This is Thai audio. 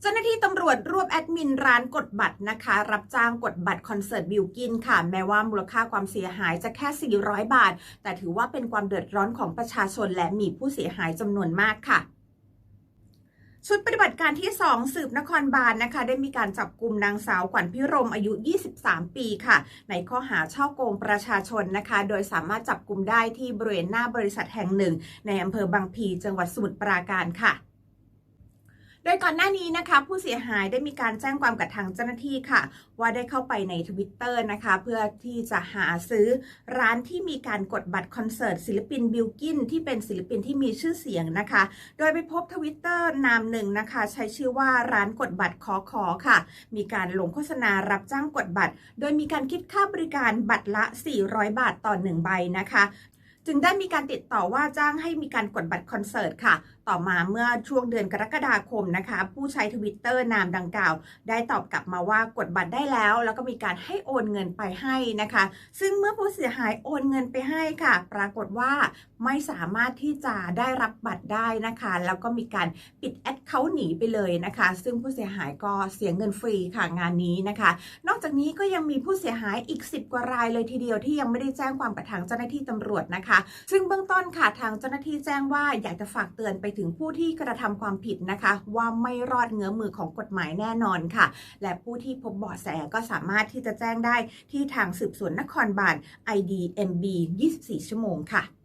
เจ้าหน้าที่ตำรวจรวบแอดมินร้านกดบัตรนะคะ รับจ้างกดบัตรคอนเสิร์ตบิวกินค่ะ แม้ว่ามูลค่าความเสียหายจะแค่ 400 บาท แต่ถือว่าเป็นความเดือดร้อนของประชาชนและมีผู้เสียหายจำนวนมากค่ะชุดปฏิบัติการที่ 2 สืบนครบาลนะคะ ได้มีการจับกลุ่มนางสาวขวัญพิรมอายุ 23 ปีค่ะ ในข้อหาช่อโกงประชาชนนะคะ โดยสามารถจับกลุ่มได้ที่บริเวณหน้าบริษัทแห่งหนึ่ง ในอำเภอบางพีจังหวัดสมุทรปราการค่ะ ดยก่อนหน้านี้นะคะ ผู้เสียหายได้มีการแจ้งความกับทางเจ้าหน้าที่ค่ะ ว่าได้เข้าไปในทวิตเตอร์นะคะ เพื่อที่จะหาซื้อร้านที่มีการกดบัตรคอนเสิร์ตศิลปินบิลกินที่เป็นศิลปินที่มีชื่อเสียงนะคะ โดยไปพบทวิตเตอร์นามหนึ่งนะคะ ใช้ชื่อว่าร้านกดบัตรขอขอค่ะ มีการลงโฆษณารับจ้างกดบัตร โดยมีการคิดค่าบริการบัตรละ 400 บาทต่อ1ใบนะคะ จึงได้มีการติดต่อว่าจ้างให้มีการกดบัตรคอนเสิร์ตค่ะ ต่อมาเมื่อช่วงเดือนกรกฎาคมนะคะ ผู้ใช้ทวิตเตอร์นามดังกล่าว ได้ตอบกลับมาว่ากดบัตรได้แล้ว แล้วก็มีการให้โอนเงินไปให้นะคะ ซึ่งเมื่อผู้เสียหายโอนเงินไปให้ค่ะ ปรากฏว่าไม่สามารถที่จะได้รับบัตรได้นะคะ แล้วก็มีการปิดแอดเขาหนีไปเลยนะคะ ซึ่งผู้เสียหายก็เสียเงินฟรีค่ะงานนี้นะคะ นอกจากนี้ก็ยังมีผู้เสียหายอีก 10 กว่ารายเลยทีเดียวที่ยังไม่ได้แจ้งความกับทางเจ้าหน้าที่ตำรวจนะคะซึ่งเบื้องต้นค่ะทางเจ้าหน้าที่แจ้งว่าอยากจะฝากเตือนไปถึงผู้ที่กระทำความผิดนะคะ ว่าไม่รอดเงื้อมือของกฎหมายแน่นอนค่ะ และผู้ที่พบเบาะแสก็สามารถที่จะแจ้งได้ที่ทางสืบสวนนครบาล IDMB 24 ชั่วโมงค่ะ